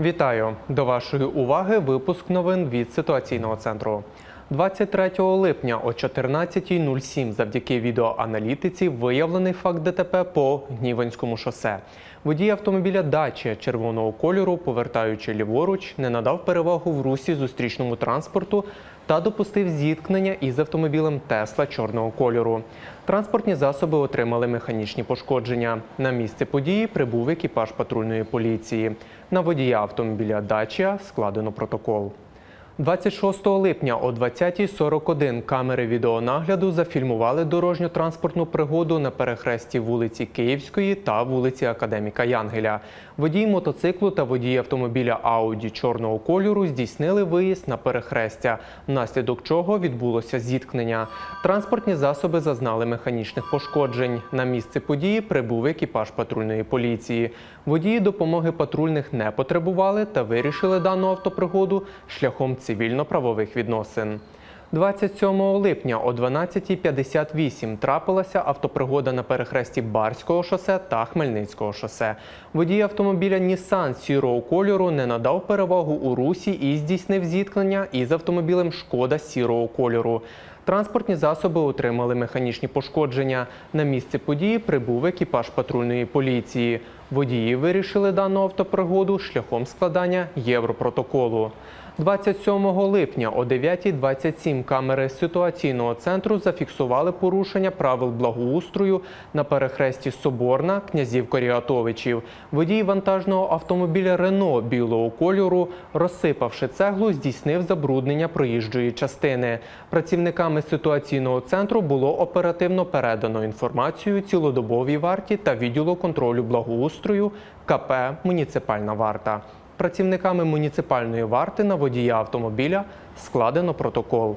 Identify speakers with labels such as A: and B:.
A: Вітаю до вашої уваги. Випуск новин від ситуаційного центру. 23 липня о 14.07 завдяки відеоаналітиці виявлений факт ДТП по Гніванському шосе. Водій автомобіля Дачі червоного кольору, повертаючи ліворуч, не надав перевагу в русі зустрічному транспорту та допустив зіткнення із автомобілем Тесла чорного кольору. Транспортні засоби отримали механічні пошкодження. На місце події прибув екіпаж патрульної поліції. На водія автомобіля Дачія складено протокол. 26 липня о 20.41 камери відеонагляду зафільмували дорожньо-транспортну пригоду на перехресті вулиці Київської та вулиці Академіка Янгеля. Водій мотоциклу та водій автомобіля Ауді чорного кольору здійснили виїзд на перехрестя, внаслідок чого відбулося зіткнення. Транспортні засоби зазнали механічних пошкоджень. На місце події прибув екіпаж патрульної поліції. Водії допомоги патрульних не потребували та вирішили дану автопригоду шляхом цивільно-правових відносин. 27 липня о 12.58 трапилася автопригода на перехресті Барського шосе та Хмельницького шосе. Водій автомобіля Нісан сірого кольору не надав перевагу у русі і здійснив зіткнення із автомобілем Шкода сірого кольору. Транспортні засоби отримали механічні пошкодження. На місце події прибув екіпаж патрульної поліції. Водії вирішили дану автопригоду шляхом складання європротоколу. 27 липня о 9.27 камери ситуаційного центру зафіксували порушення правил благоустрою на перехресті Соборна князів Коріатовичів. Водій вантажного автомобіля Рено білого кольору, розсипавши цеглу, здійснив забруднення проїжджої частини. Працівниками ситуаційного центру було оперативно передано інформацію цілодобовій варті та відділу контролю благоустрою КП Муніципальна варта. Працівниками муніципальної варти на водія автомобіля складено протокол.